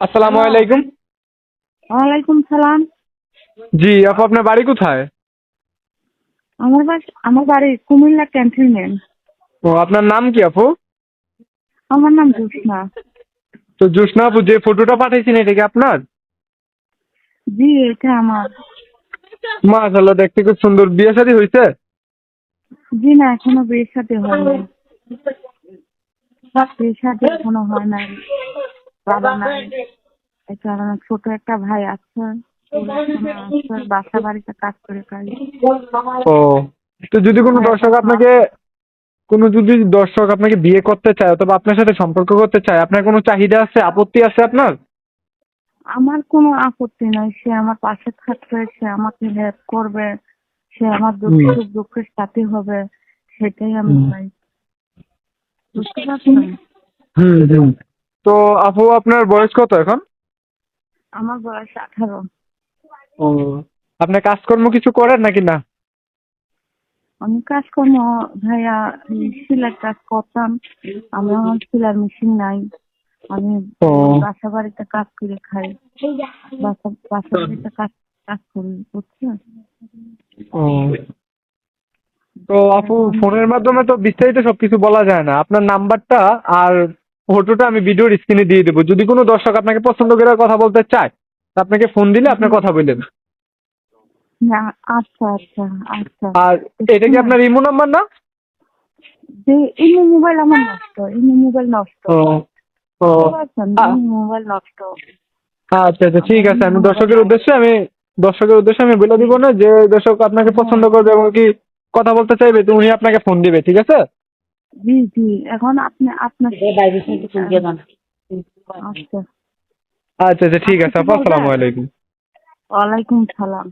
আসসালামু আলাইকুম। ওয়ালাইকুম সালাম। জি আপু আপনার বাড়ি কোথায়? আমার বাস আমার বাড়ি কুমিল্লা ক্যান্টনমেন্ট। ও আপনার নাম কি আপু? আমার নাম জোৎস্না। তো জোসনা আপু যে ফটোটা পাঠাইছেন এটা কি আপনার? জি এটা আমার। মাশাল্লাহ দেখতে খুব সুন্দর। বিয়ে শাদী হয়েছে? জি না এখনও বিয়ের সাথে হয়নি। বিয়ের সাথে এখনও হয় নাই। বাবা নাই কারণে ছোট একটা ভাই আছে। বাসা বাড়িতে কাজ করে খাই ও তো যদি কোনো দর্শক আপনাকে কোনো যদি দর্শক আপনাকে বিয়ে করতে চায় অথবা আপনার সাথে সম্পর্ক করতে চায় আপনার কোনো চাহিদা আছে আপত্তি আছে আপনার? আমার কোনো আপত্তি নাই। সে আমার পাশে থাকবে সে আমাকে হেল্প করবে সে আমার দুঃখ। সুখ দুঃখের সাথে হবে সেটাই আমি চাই। বুঝতে পারছেন? হুম হুম। তো আপু আপনার বয়স কত এখন? আমার বয়স আঠারো। ও আপনার কাজকর্ম কিছু করেন নাকি না? আমি কাজকর্ম ভাইয়া সেলাই কাজ করতাম। আমি আমার সেলাই মেশিন নাই। আমি। বাসা বাড়িতে কাজ করে খাই। বাসা বাসা বাড়িতে কাজ কাজ করি বুঝছেন? ও। তো আপু ফোনের মাধ্যমে তো বিস্তারিত সবকিছু বলা যায় না। আপনার নাম্বারটা আর ফটোটা আমি ভিডিওর স্ক্রিনে দিয়ে দেবো। যদি কোনো দর্শক আপনাকে পছন্দ করে কথা বলতে চায় আপনাকে ফোন দিলে আপনি কথা বললেন না আচ্ছা আচ্ছা আচ্ছা। আর এটা কি আপনার ইমো নাম্বার না? যে ইমো মোবাইল আমার নষ্ট ইমো মোবাইল নষ্ট। ও মোবাইল নষ্ট। আচ্ছা আচ্ছা ঠিক আছে। আমি দর্শকের উদ্দেশ্যে আমি দর্শকের উদ্দেশ্যে আমি বলে দিব না যে দর্শক আপনাকে পছন্দ করবে এবং কি কথা বলতে চাইবে তো উনি আপনাকে ফোন দিবে ঠিক আছে? জি জি। এখন আপনি আপনার আচ্ছা। আচ্ছা আচ্ছা ঠিক আছে আপা আসসালামু আলাইকুম। ওয়ালাইকুম সালাম।